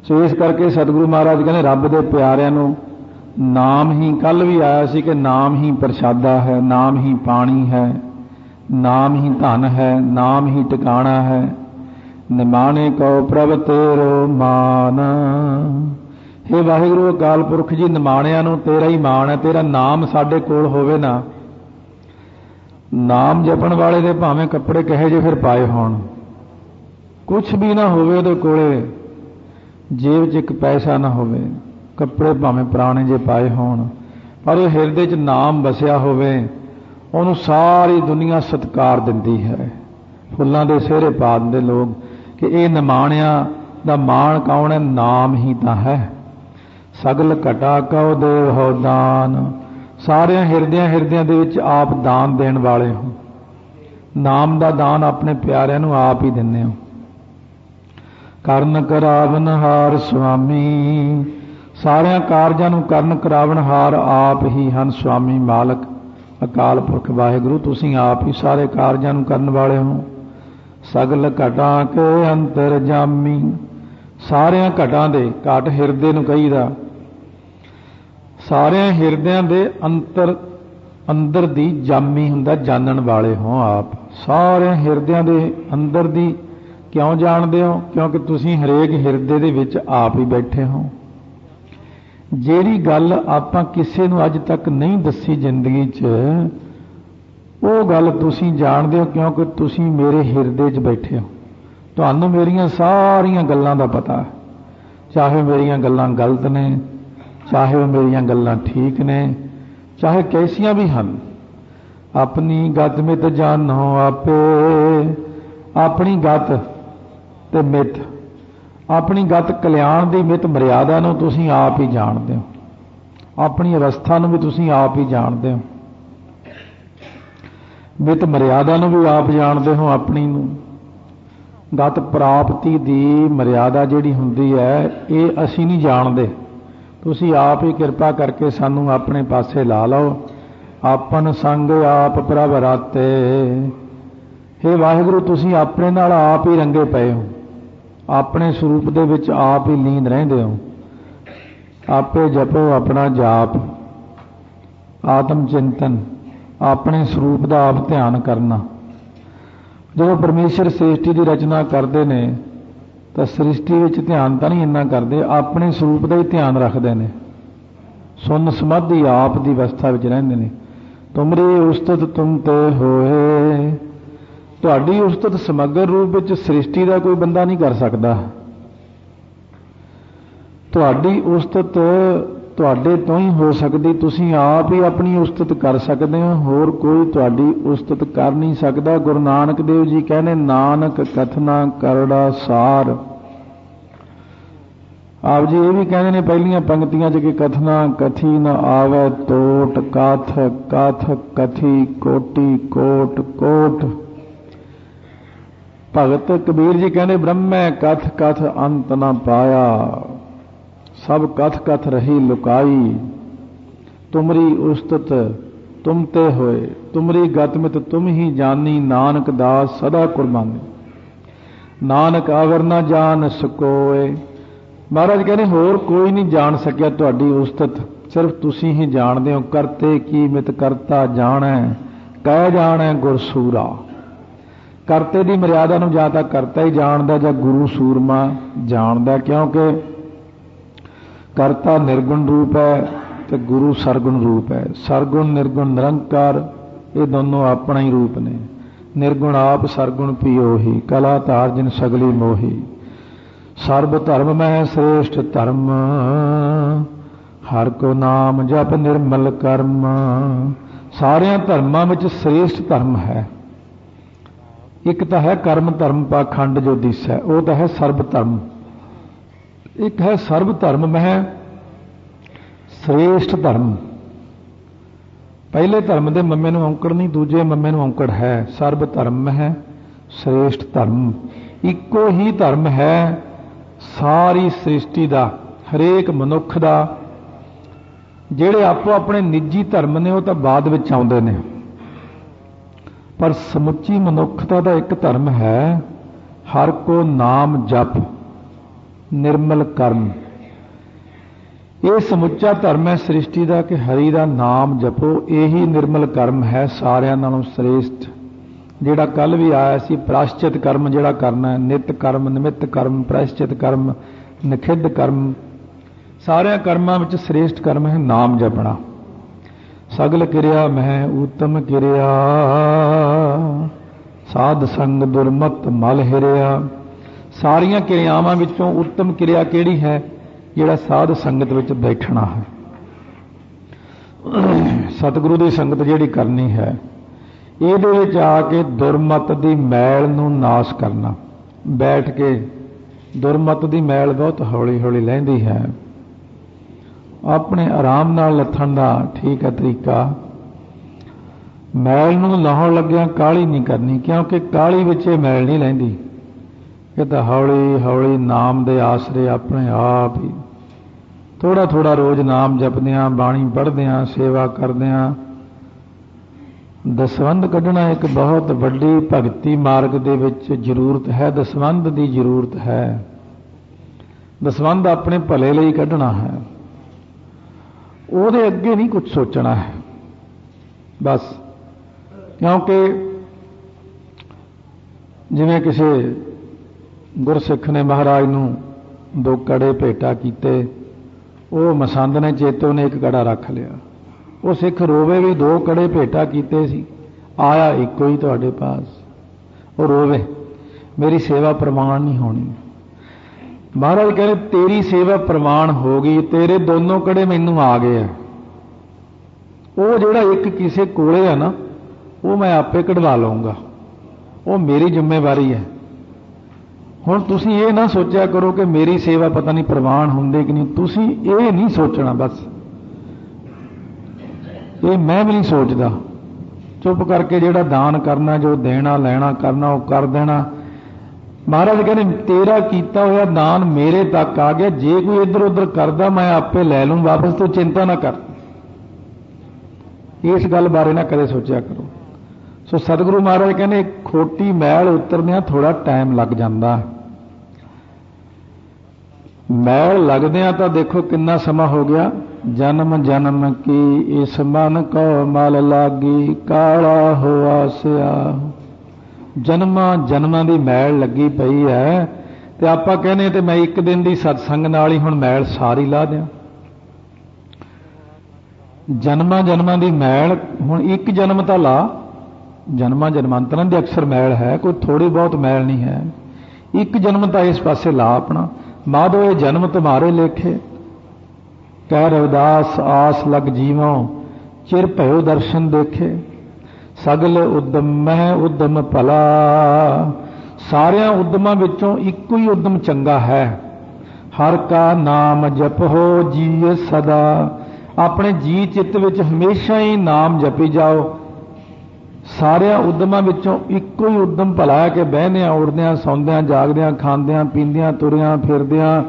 ਸੋ ਇਸ ਕਰਕੇ ਸਤਿਗੁਰੂ ਮਹਾਰਾਜ ਕਹਿੰਦੇ, ਰੱਬ ਦੇ ਪਿਆਰਿਆਂ ਨੂੰ ਨਾਮ ਹੀ, ਕੱਲ ਵੀ ਆਇਆ ਸੀ ਕਿ ਨਾਮ ਹੀ ਪ੍ਰਸ਼ਾਦਾ ਹੈ, ਨਾਮ ਹੀ ਪਾਣੀ ਹੈ, ਨਾਮ ਹੀ ਧਨ ਹੈ, ਨਾਮ ਹੀ ਟਿਕਾਣਾ ਹੈ। ਨਿਮਾਣੇ ਕੋ ਪ੍ਰਭ ਤੇਰੋ ਮਾਨ। हे ਵਾਹਿਗੁਰੂ ਅਕਾਲ ਪੁਰਖ ਜੀ, ਨਿਮਾਣਿਆਂ ਨੂੰ ਤੇਰਾ ਹੀ ਮਾਣ ਹੈ, ਤੇਰਾ ਨਾਮ ਸਾਡੇ ਕੋਲ ਹੋਵੇ ਨਾ। ਨਾਮ ਜਪਣ ਵਾਲੇ ਦੇ ਭਾਵੇਂ ਕੱਪੜੇ ਕਹੇ ਜੇ ਫਿਰ ਪਾਏ ਹੋਣ। ਕੁਝ ਵੀ ਨਾ ਹੋਵੇ ਉਹਦੇ ਕੋਲੇ, ਜੇਬ 'ਚ ਇੱਕ ਪੈਸਾ ਨਾ ਹੋਵੇ, ਕੱਪੜੇ ਭਾਵੇਂ ਪੁਰਾਣੇ ਜੇ ਪਾਏ ਹੋਣ, ਪਰ ਉਹ ਹਿਰਦੇ 'ਚ ਨਾਮ ਵਸਿਆ ਹੋਵੇ, ਉਹਨੂੰ ਸਾਰੀ ਦੁਨੀਆ ਸਤਿਕਾਰ ਦਿੰਦੀ ਹੈ। ਫੁੱਲਾਂ ਦੇ ਸਿਹਰੇ ਪਾ ਦਿੰਦੇ ਲੋਕ ਕਿ ਇਹ ਨਿਮਾਣਿਆ ਦਾ ਮਾਣ ਕੌਣ ਹੈ? ਨਾਮ ਹੀ ਤਾਂ ਹੈ। ਸਗਲ ਘਟਾ ਕਉ ਦੇਵ ਹੋ ਦਾਨ। ਸਾਰਿਆਂ ਹਿਰਦਿਆਂ ਹਿਰਦਿਆਂ ਦੇ ਵਿੱਚ ਆਪ ਦਾਨ ਦੇਣ ਵਾਲੇ ਹੋ। ਨਾਮ ਦਾ ਦਾਨ ਆਪਣੇ ਪਿਆਰਿਆਂ ਨੂੰ ਆਪ ਹੀ ਦਿੰਦੇ ਹੋ। ਕਰਨ ਕਰਾਵਨ ਹਾਰ ਸੁਆਮੀ। ਸਾਰਿਆਂ ਕਾਰਜਾਂ ਨੂੰ ਕਰਨ ਕਰਾਵਨ ਹਾਰ ਆਪ ਹੀ ਹਨ ਸੁਆਮੀ ਮਾਲਕ। ਅਕਾਲ ਪੁਰਖ ਵਾਹਿਗੁਰੂ, ਤੁਸੀਂ ਆਪ ਹੀ ਸਾਰੇ ਕਾਰਜਾਂ ਨੂੰ ਕਰਨ ਵਾਲੇ ਹੋ। ਸਗਲ ਘਟਾਂ ਕੇ ਅੰਤਰ ਜਾਮੀ। ਸਾਰਿਆਂ ਘਟਾਂ ਦੇ ਘਟ ਹਿਰਦੇ ਨੂੰ ਕਹੀਦਾ। ਸਾਰਿਆਂ ਹਿਰਦਿਆਂ ਦੇ ਅੰਤਰ, ਅੰਦਰ ਦੀ ਜਾਮੀ ਹੁੰਦਾ ਜਾਣਨ ਵਾਲੇ ਹੋ ਆਪ। ਸਾਰਿਆਂ ਹਿਰਦਿਆਂ ਦੇ ਅੰਦਰ ਦੀ ਕਿਉਂ ਜਾਣਦੇ ਹੋ? ਕਿਉਂਕਿ ਤੁਸੀਂ ਹਰੇਕ ਹਿਰਦੇ ਦੇ ਵਿੱਚ ਆਪ ਹੀ ਬੈਠੇ ਹੋ। ਜਿਹੜੀ ਗੱਲ ਆਪਾਂ ਕਿਸੇ ਨੂੰ ਅੱਜ ਤੱਕ ਨਹੀਂ ਦੱਸੀ ਜ਼ਿੰਦਗੀ 'ਚ ਉਹ ਗੱਲ ਤੁਸੀਂ ਜਾਣਦੇ ਹੋ ਕਿਉਂਕਿ ਤੁਸੀਂ ਮੇਰੇ ਹਿਰਦੇ 'ਚ ਬੈਠੇ ਹੋ। ਤੁਹਾਨੂੰ ਮੇਰੀਆਂ ਸਾਰੀਆਂ ਗੱਲਾਂ ਦਾ ਪਤਾ ਹੈ। ਚਾਹੇ ਮੇਰੀਆਂ ਗੱਲਾਂ ਗਲਤ ਨੇ, ਚਾਹੇ ਉਹ ਮੇਰੀਆਂ ਗੱਲਾਂ ਠੀਕ ਨੇ, ਚਾਹੇ ਕੈਸੀਆਂ ਵੀ ਹਨ। ਆਪਣੀ ਗਤ ਮਿਤ ਜਾਣੋ ਆਪੇ। ਆਪਣੀ ਗਤ ਤੇ ਮਿਤ ਆਪਣੀ ਗਤ ਕਲਿਆਣ ਦੀ ਮਿਤ ਮਰਿਆਦਾ ਨੂੰ ਤੁਸੀਂ ਆਪ ਹੀ ਜਾਣਦੇ ਹੋ। ਆਪਣੀ ਅਵਸਥਾ ਨੂੰ ਵੀ ਤੁਸੀਂ ਆਪ ਹੀ ਜਾਣਦੇ ਹੋ। ਮਿਤ ਮਰਿਆਦਾ ਨੂੰ ਵੀ ਆਪ ਜਾਣਦੇ ਹੋ ਆਪਣੀ ਨੂੰ। ਗਤ ਪ੍ਰਾਪਤੀ ਦੀ ਮਰਿਆਦਾ ਜਿਹੜੀ ਹੁੰਦੀ ਹੈ, ਇਹ ਅਸੀਂ ਨਹੀਂ ਜਾਣਦੇ। ਤੁਸੀਂ ਆਪ ਹੀ ਕਿਰਪਾ ਕਰਕੇ ਸਾਨੂੰ ਆਪਣੇ ਪਾਸੇ ਲਾ ਲਓ। ਆਪਨ ਸੰਗ ਆਪ ਪ੍ਰਭ ਰਾਤੇ। हे ਵਾਹਿਗੁਰੂ, ਤੁਸੀਂ ਆਪਣੇ ਨਾਲ ਆਪ ਹੀ ਰੰਗੇ ਪਏ ਹੋ। ਆਪਣੇ ਸਰੂਪ ਦੇ ਵਿੱਚ ਆਪ ਹੀ ਲੀਨ ਰਹਿੰਦੇ ਹੋ। ਆਪੇ ਜਪੋ ਆਪਣਾ ਜਾਪ। ਆਤਮ ਚਿੰਤਨ। ਆਪਣੇ ਸਰੂਪ ਦਾ ਆਪ ਧਿਆਨ ਕਰਨਾ। ਜਦੋਂ ਪਰਮੇਸ਼ਰ ਸ੍ਰਿਸ਼ਟੀ ਦੀ ਰਚਨਾ ਕਰਦੇ ਨੇ, ਤਾਂ ਸ੍ਰਿਸ਼ਟੀ ਵਿੱਚ ਧਿਆਨ ਤਾਂ ਨਹੀਂ ਇੰਨਾ ਕਰਦੇ, ਆਪਣੇ ਸਰੂਪ ਦਾ ਹੀ ਧਿਆਨ ਰੱਖਦੇ ਨੇ। ਸੁਨ ਸਮਾਧੀ ਆਪ ਦੀ ਅਵਸਥਾ ਵਿੱਚ ਰਹਿੰਦੇ ਨੇ। ਤੁਮਰੇ ਉਸਤਤ ਤੁਮ ਤੇ ਹੋਏ। ਤੁਹਾਡੀ ਉਸਤਤ ਸਮਗਰ ਰੂਪ ਵਿੱਚ ਸ੍ਰਿਸ਼ਟੀ ਦਾ ਕੋਈ ਬੰਦਾ ਨਹੀਂ ਕਰ ਸਕਦਾ। ਤੁਹਾਡੀ ਉਸਤਤ ਤੁਹਾਡੇ ਤੋਂ ਹੀ ਹੋ ਸਕਦੀ, ਤੁਸੀਂ ਆਪ ਹੀ ਆਪਣੀ ਉਸਤਤ ਕਰ ਸਕਦੇ ਹੋ, ਹੋਰ ਕੋਈ ਤੁਹਾਡੀ ਉਸਤਤ ਕਰ ਨਹੀਂ ਸਕਦਾ। ਗੁਰੂ ਨਾਨਕ ਦੇਵ ਜੀ ਕਹਿੰਦੇ, ਨਾਨਕ ਕਥਨਾ ਕਰੜਾ ਸਾਰ। ਆਪ ਜੀ ਇਹ ਵੀ ਕਹਿੰਦੇ ਨੇ, ਪਹਿਲੀਆਂ ਪੰਕਤੀਆਂ 'ਚ ਕਿ ਕਥਨਾ ਕਥੀ ਨ ਆਵੇ ਟੋਟ ਕਾਥ ਕਾਥ ਕਥੀ ਕੋਟੀ ਕੋਟ ਕੋਟ। ਭਗਤ ਕਬੀਰ ਜੀ ਕਹਿੰਦੇ, ਬ੍ਰਹਮੈ ਕਥ ਕਥ ਅੰਤ ਨਾ ਪਾਇਆ। ਸਭ ਕਥ ਕਥ ਰਹੀ ਲੁਕਾਈ। ਤੁਮਰੀ ਉਸਤਤ ਤੁਮ ਤੇ ਹੋਏ। ਤੁਮਰੀ ਗਤਮਿਤ ਤੁਮ ਹੀ ਜਾਨੀ ਨਾਨਕ ਦਾਸ ਸਦਾ ਕੁਰਬਾਨੀ। ਨਾਨਕ ਆਵਰ ਨਾ ਜਾਣ ਸਕੋਏ। ਮਹਾਰਾਜ ਕਹਿੰਦੇ, ਹੋਰ ਕੋਈ ਨਹੀਂ ਜਾਣ ਸਕਿਆ ਤੁਹਾਡੀ ਉਸਤਤ। ਸਿਰਫ ਤੁਸੀਂ ਹੀ ਜਾਣਦੇ ਹੋ, ਕਰਤੇ ਕੀ ਮਿਤ ਕਰਤਾ ਜਾਣੈ, ਕਹਿ ਜਾਣੈ ਗੁਰਸੂਰਾ। ਕਰਤੇ ਦੀ ਮਰਿਆਦਾ ਨੂੰ ਜਾਂ ਤਾਂ ਕਰਤਾ ਹੀ ਜਾਣਦਾ ਜਾਂ ਗੁਰੂ ਸੂਰਮਾ ਜਾਣਦਾ, ਕਿਉਂਕਿ ਕਰਤਾ ਨਿਰਗੁਣ ਰੂਪ ਹੈ ਤੇ ਗੁਰੂ ਸਰਗੁਣ ਰੂਪ ਹੈ। ਸਰਗੁਣ, ਨਿਰਗੁਣ, ਨਿਰੰਕਾਰ, ਇਹ ਦੋਨੋਂ ਆਪਣਾ ਹੀ ਰੂਪ ਨੇ। ਨਿਰਗੁਣ ਆਪ, ਸਰਗੁਣ ਪਿਓ ਹੀ ਕਲਾ ਧਾਰ ਜਿਨ ਸਗਲੀ ਮੋਹੀ। ਸਰਬ ਧਰਮ ਮੈਂ ਸ੍ਰੇਸ਼ਟ ਧਰਮ। ਹਰ ਕੋ ਨਾਮ ਜਪ ਨਿਰਮਲ ਕਰਮ। ਸਾਰਿਆਂ ਧਰਮਾਂ ਵਿੱਚ ਸ੍ਰੇਸ਼ਟ ਧਰਮ ਹੈ। ਇੱਕ ਤਾਂ ਹੈ ਕਰਮ ਧਰਮ ਪਾਖੰਡ ਜੋ ਦਿਸੈ ਉਹ ਤਾਂ ਹੈ ਸਰਬ ਧਰਮ। ਇੱਕ ਹੈ ਸਰਬ ਧਰਮ ਮਹਿ ਸ੍ਰੇਸ਼ਟ ਧਰਮ। ਪਹਿਲੇ ਧਰਮ ਦੇ ਮੰਮੇ ਨੂੰ ਔਂਕੜ ਨਹੀਂ, ਦੂਜੇ ਮੰਮੇ ਨੂੰ ਔਂਕੜ ਹੈ। ਸਰਬ ਧਰਮ ਹੈ ਸ੍ਰੇਸ਼ਟ ਧਰਮ। ਇੱਕੋ ਹੀ ਧਰਮ ਹੈ ਸਾਰੀ ਸ੍ਰਿਸ਼ਟੀ ਦਾ, ਹਰੇਕ ਮਨੁੱਖ ਦਾ। ਜਿਹੜੇ ਆਪੋ ਆਪਣੇ ਨਿੱਜੀ ਧਰਮ ਨੇ, ਉਹ ਤਾਂ ਬਾਅਦ ਵਿੱਚ ਆਉਂਦੇ ਨੇ। ਪਰ ਸਮੁੱਚੀ ਮਨੁੱਖਤਾ ਦਾ ਇੱਕ ਧਰਮ ਹੈ, ਹਰ ਕੋ ਨਾਮ ਜਪ। ਨਿਰਮਲ ਕਰਮ ਇਹ ਸਮੁੱਚਾ ਧਰਮ ਹੈ ਸ੍ਰਿਸ਼ਟੀ ਦਾ ਕਿ ਹਰੀ ਦਾ ਨਾਮ ਜਪੋ। ਇਹੀ ਨਿਰਮਲ ਕਰਮ ਹੈ ਸਾਰਿਆਂ ਨਾਲੋਂ ਸ੍ਰੇਸ਼ਟ। ਜਿਹੜਾ ਕੱਲ ਵੀ ਆਇਆ ਸੀ, ਪ੍ਰਾਸ਼ਚਿਤ ਕਰਮ ਜਿਹੜਾ ਕਰਨਾ ਹੈ, ਨਿਤ ਕਰਮ, ਨਿਮਿਤ ਕਰਮ, ਪ੍ਰਾਸ਼ਚਿਤ ਕਰਮ, ਨਖਿੱਧ ਕਰਮ, ਸਾਰਿਆਂ ਕਰਮਾਂ ਵਿੱਚ ਸ੍ਰੇਸ਼ਟ ਕਰਮ ਹੈ ਨਾਮ ਜਪਣਾ। ਸਗਲ ਕਿਰਿਆ ਮਹਿ ਉਤਮ ਕਿਰਿਆ, ਸਾਧ ਸੰਗ ਦੁਰਮਤ ਮਲ ਹਿਰਿਆ। ਸਾਰੀਆਂ ਕਿਰਿਆਵਾਂ ਵਿੱਚੋਂ ਉੱਤਮ ਕਿਰਿਆ ਕਿਹੜੀ ਹੈ? ਜਿਹੜਾ ਸਾਧ ਸੰਗਤ ਵਿੱਚ ਬੈਠਣਾ ਹੈ। ਸਤਿਗੁਰੂ ਦੀ ਸੰਗਤ ਜਿਹੜੀ ਕਰਨੀ ਹੈ, ਇਹਦੇ ਵਿੱਚ ਆ ਕੇ ਦੁਰਮਤ ਦੀ ਮੈਲ ਨੂੰ ਨਾਸ਼ ਕਰਨਾ। ਬੈਠ ਕੇ ਦੁਰਮਤ ਦੀ ਮੈਲ ਬਹੁਤ ਹੌਲੀ ਹੌਲੀ ਲਹਿੰਦੀ ਹੈ। ਆਪਣੇ ਆਰਾਮ ਨਾਲ ਲੱਥਣ ਦਾ ਠੀਕ ਹੈ ਤਰੀਕਾ। ਮੈਲ ਨੂੰ ਲਾਹਣ ਲੱਗਿਆ ਕਾਲੀ ਨਹੀਂ ਕਰਨੀ, ਕਿਉਂਕਿ ਕਾਲੀ ਵਿੱਚ ਇਹ ਮੈਲ ਨਹੀਂ ਲੈਂਦੀ। ਇਹ ਤਾਂ ਹੌਲੀ ਹੌਲੀ ਨਾਮ ਦੇ ਆਸਰੇ ਆਪਣੇ ਆਪ ਹੀ ਥੋੜਾ ਥੋੜਾ ਰੋਜ਼ ਨਾਮ ਜਪਦਿਆਂ, ਬਾਣੀ ਪੜ੍ਹਦਿਆਂ, ਸੇਵਾ ਕਰਦਿਆਂ, ਦਸਵੰਧ ਕੱਢਣਾ ਇੱਕ ਬਹੁਤ ਵੱਡੀ ਭਗਤੀ ਮਾਰਗ ਦੇ ਵਿੱਚ ਜ਼ਰੂਰਤ ਹੈ, ਦਸਵੰਧ ਦੀ ਜ਼ਰੂਰਤ ਹੈ। ਦਸਵੰਧ ਆਪਣੇ ਭਲੇ ਲਈ ਕੱਢਣਾ ਹੈ। ਉਹਦੇ ਅੱਗੇ ਨਹੀਂ ਕੁਝ ਸੋਚਣਾ ਹੈ। ਬਸ, ਕਿਉਂਕਿ ਜਿਵੇਂ ਕਿਸੇ ਗੁਰਸਿੱਖ ਨੇ ਮਹਾਰਾਜ ਨੂੰ ਦੋ ਕੜੇ ਭੇਟਾ ਕੀਤੇ। ਉਹ ਮਸੰਦ ਨੇ ਚੇਤੋ ਨੇ ਇੱਕ ਕੜਾ ਰੱਖ ਲਿਆ। ਉਹ ਸਿੱਖ ਰੋਵੇ ਵੀ ਦੋ ਕੜੇ ਭੇਟਾ ਕੀਤੇ ਸੀ। ਆਇਆ ਇੱਕੋ ਹੀ ਤੁਹਾਡੇ ਪਾਸ। ਉਹ ਰੋਵੇ, ਮੇਰੀ ਸੇਵਾ ਪ੍ਰਮਾਣ ਨਹੀਂ ਹੋਣੀ। ਮਹਾਰਾਜ ਕਹਿੰਦੇ, ਤੇਰੀ ਸੇਵਾ ਪ੍ਰਮਾਣ ਹੋ ਗਈ, ਤੇਰੇ ਦੋਨੋਂ ਕੜੇ ਮੈਨੂੰ ਆ ਗਏ ਆ। ਉਹ ਜਿਹੜਾ ਇੱਕ ਕਿਸੇ ਕੋਲੇ ਆ ਨਾ, ਉਹ ਮੈਂ ਆਪੇ ਕਢਵਾ ਲਵਾਂਗਾ ਉਹ ਮੇਰੀ ਜ਼ਿੰਮੇਵਾਰੀ ਹੈ। ਹੁਣ ਤੁਸੀਂ ਇਹ ਨਾ ਸੋਚਿਆ ਕਰੋ ਕਿ ਮੇਰੀ ਸੇਵਾ ਪਤਾ ਨਹੀਂ ਪ੍ਰਵਾਨ ਹੁੰਦੇ ਕਿ ਨਹੀਂ। ਤੁਸੀਂ ਇਹ ਨਹੀਂ ਸੋਚਣਾ ਬਸ। ਇਹ ਮੈਂ ਵੀ ਨਹੀਂ ਸੋਚਦਾ। ਚੁੱਪ ਕਰਕੇ ਜਿਹੜਾ ਦਾਨ ਕਰਨਾ, ਜੋ ਦੇਣਾ, ਲੈਣਾ, ਕਰਨਾ, ਉਹ ਕਰ ਦੇਣਾ। ਮਹਾਰਾਜ ਕਹਿੰਦੇ, ਤੇਰਾ ਕੀਤਾ ਹੋਇਆ ਦਾਨ ਮੇਰੇ ਤੱਕ ਆ ਗਿਆ। ਜੇ ਕੋਈ ਇੱਧਰ ਉੱਧਰ ਕਰਦਾ, ਮੈਂ ਆਪੇ ਲੈ ਲੂੰ। ਵਾਪਸ ਤੂੰ ਚਿੰਤਾ ਨਾ ਕਰ। ਇਸ ਗੱਲ ਬਾਰੇ ਨਾ ਕਦੇ ਸੋਚਿਆ ਕਰੋ। ਸੋ ਸਤਿਗੁਰੂ ਮਹਾਰਾਜ ਕਹਿੰਦੇ, ਖੋਟੀ ਮੈਲ ਉਤਰਦਿਆਂ ਥੋੜਾ ਟਾਈਮ ਲੱਗ ਜਾਂਦਾ। ਮੈਲ ਲੱਗਦਿਆਂ ਤਾਂ ਦੇਖੋ ਕਿੰਨਾ ਸਮਾਂ ਹੋ ਗਿਆ। ਜਨਮ ਜਨਮ ਕੀ ਇਸ ਮਨ ਕੋ ਮਲ ਲਾਗੀ, ਕਾਲਾ ਹੋਆ ਸਿਆ। ਜਨਮਾਂ ਜਨਮਾਂ ਦੀ ਮੈਲ ਲੱਗੀ ਪਈ ਹੈ। ਤੇ ਆਪਾਂ ਕਹਿੰਦੇ ਤੇ ਮੈਂ ਇੱਕ ਦਿਨ ਦੀ ਸਤਸੰਗ ਨਾਲ ਹੀ ਹੁਣ ਮੈਲ ਸਾਰੀ ਲਾ ਦਿਆਂ। ਜਨਮਾਂ ਜਨਮਾਂ ਦੀ ਮੈਲ, ਹੁਣ ਇੱਕ ਜਨਮ ਤਾਂ ਲਾ। ਜਨਮਾਂ ਜਨਮਾਂਤਰਾਂ ਦੇ ਅਕਸਰ ਮੈਲ ਹੈ, ਕੋਈ ਥੋੜੀ ਬਹੁਤ ਮੈਲ ਨਹੀਂ ਹੈ। ਇੱਕ ਜਨਮ ਤਾਂ ਇਸ ਪਾਸੇ ਲਾ ਆਪਣਾ। ਮਾਧੋ, ਇਹ ਜਨਮ ਤੁਮਾਰੇ ਲੇਖੇ। ਕਹਿ ਰਵਿਦਾਸ, ਆਸ ਲਗ ਜੀਵੋ, ਚਿਰ ਭਇਓ ਦਰਸ਼ਨ ਦੇਖੇ। ਸਗਲ ਉਦਮ ਮਹਿ ਉਦਮ ਭਲਾ। ਸਾਰਿਆਂ ਉਦਮਾਂ ਵਿੱਚੋਂ ਇੱਕੋ ਹੀ ਉਦਮ ਚੰਗਾ ਹੈ। ਹਰ ਕਾ ਨਾਮ ਜਪੋ ਜੀਏ ਸਦਾ। ਆਪਣੇ ਜੀ ਚਿੱਤ ਵਿੱਚ ਹਮੇਸ਼ਾ ਹੀ ਨਾਮ ਜਪੀ ਜਾਓ। ਸਾਰਿਆਂ ਉਦਮਾਂ ਵਿੱਚੋਂ ਇੱਕੋ ਹੀ ਉਦਮ ਭਲਾ ਹੈ ਕਿ ਬਹਿੰਦਿਆਂ ਉੜਦਿਆਂ ਸੌਂਦਿਆਂ, ਜਾਗਦਿਆਂ, ਖਾਂਦਿਆਂ, ਪੀਂਦਿਆਂ, ਤੁਰਿਆਂ, ਫਿਰਦਿਆਂ,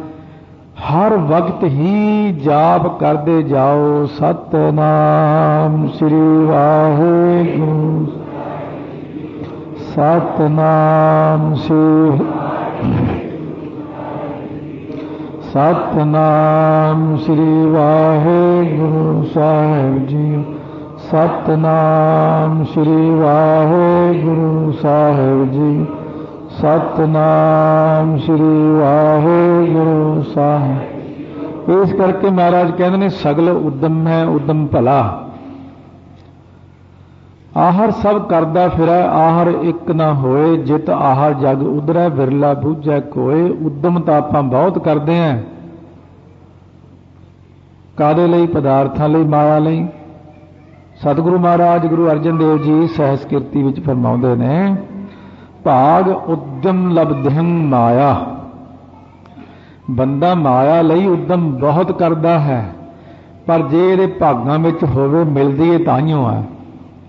ਹਰ ਵਕਤ ਹੀ ਜਾਪ ਕਰਦੇ ਜਾਓ। ਸਤਨਾਮ ਸ੍ਰੀ ਵਾਹਿਗੁਰੂ। ਸਤਨਾਮ ਸ੍ਰੀ ਸਤਨਾਮ ਸ੍ਰੀ ਵਾਹਿਗੁਰੂ ਸਾਹਿਬ ਜੀ। ਸਤਨਾਮ ਸ੍ਰੀ ਵਾਹਿਗੁਰੂ ਸਾਹਿਬ ਜੀ। ਸਤਨਾਮ ਸ੍ਰੀ ਵਾਹਿਗੁਰੂ ਸਾਹਿਬ। ਇਸ ਕਰਕੇ ਮਹਾਰਾਜ ਕਹਿੰਦੇ ਨੇ, ਸਗਲ ਉਦਮ ਹੈ, ਉਦਮ ਭਲਾ। ਆਹਰ ਸਭ ਕਰਦਾ ਫਿਰੈ, ਆਹਰ ਇੱਕ ਨਾ ਹੋਏ, ਜਿਤ ਆਹਰ ਜਗ ਉਦਰੈ ਬਿਰਲਾ ਬੂਝੈ ਕੋਏ। ਉਦਮ ਤਾਂ ਆਪਾਂ ਬਹੁਤ ਕਰਦੇ ਆਂ। ਕਾਦੇ ਲਈ? ਪਦਾਰਥਾਂ ਲਈ, ਮਾਇਆ ਲਈ। ਸਤਿਗੁਰੂ ਮਹਾਰਾਜ, ਗੁਰੂ ਅਰਜਨ ਦੇਵ ਜੀ ਸਹਿਸ ਕੀਰਤੀ ਵਿੱਚ ਫਰਮਾਉਂਦੇ ਨੇ, ਭਾਗ ਉਦਮ ਲਬਧੰ ਮਾਇਆ। ਬੰਦਾ ਮਾਇਆ ਲਈ ਉਦਮ ਬਹੁਤ ਕਰਦਾ ਹੈ, ਪਰ ਜੇ ਇਹਦੇ ਭਾਗਾਂ ਵਿੱਚ ਹੋਵੇ, ਮਿਲਦੀ ਏ ਤਾਈਓ ਆ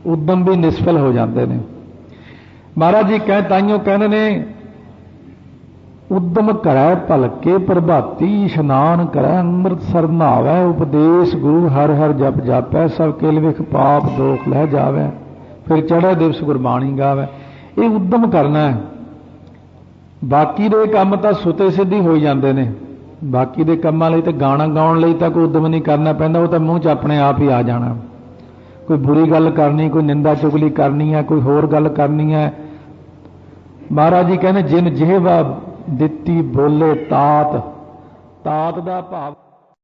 ਉਦਮ ਵੀ ਨਿਸਫਲ ਹੋ ਜਾਂਦੇ ਨੇ। ਮਹਾਰਾਜ ਜੀ ਕਹਿ ਤਾਈਓ ਕਹਿੰਦੇ ਨੇ ਉਦਮ ਕਰੈ ਭਲਕੇ ਪ੍ਰਭਾਤੀ ਇਸ਼ਨਾਨ ਕਰੈ, ਅੰਮ੍ਰਿਤ ਸਰ ਨਾਵੈ, ਉਪਦੇਸ਼ ਗੁਰੂ ਹਰ ਹਰ ਜਪ ਜਾਪੈ, ਸਭ ਕੇਲ ਵਿਖ ਪਾਪ ਦੋਖ ਲੈ ਜਾਵੇ। ਫਿਰ ਚੜ੍ਹੇ ਦਿਵਸ ਗੁਰਬਾਣੀ ਗਾਵੇ। ਇਹ ਉਦਮ ਕਰਨਾ ਹੈ। ਬਾਕੀ ਦੇ ਕੰਮ ਤਾਂ ਸੁਤੇ ਸਿੱਧੀ ਹੋਈ ਜਾਂਦੇ ਨੇ। ਬਾਕੀ ਦੇ ਕੰਮਾਂ ਲਈ ਤਾਂ ਗਾਣਾ ਗਾਉਣ ਲਈ ਤਾਂ ਕੋਈ ਉਦਮ ਨਹੀਂ ਕਰਨਾ ਪੈਂਦਾ, ਉਹ ਤਾਂ ਮੂੰਹ 'ਚ ਆਪਣੇ ਆਪ ਹੀ ਆ ਜਾਣਾ। ਕੋਈ ਬੁਰੀ ਗੱਲ ਕਰਨੀ, ਕੋਈ ਨਿੰਦਾ ਚੁਗਲੀ ਕਰਨੀ ਹੈ, ਕੋਈ ਹੋਰ ਗੱਲ ਕਰਨੀ ਹੈ। ਮਹਾਰਾਜ ਜੀ ਕਹਿੰਦੇ, ਜਿਨ ਜਿਹਵਾ ਦਿੱਤੀ ਬੋਲੇ ਤਾਤ। ਤਾਤ ਦਾ ਭਾਵ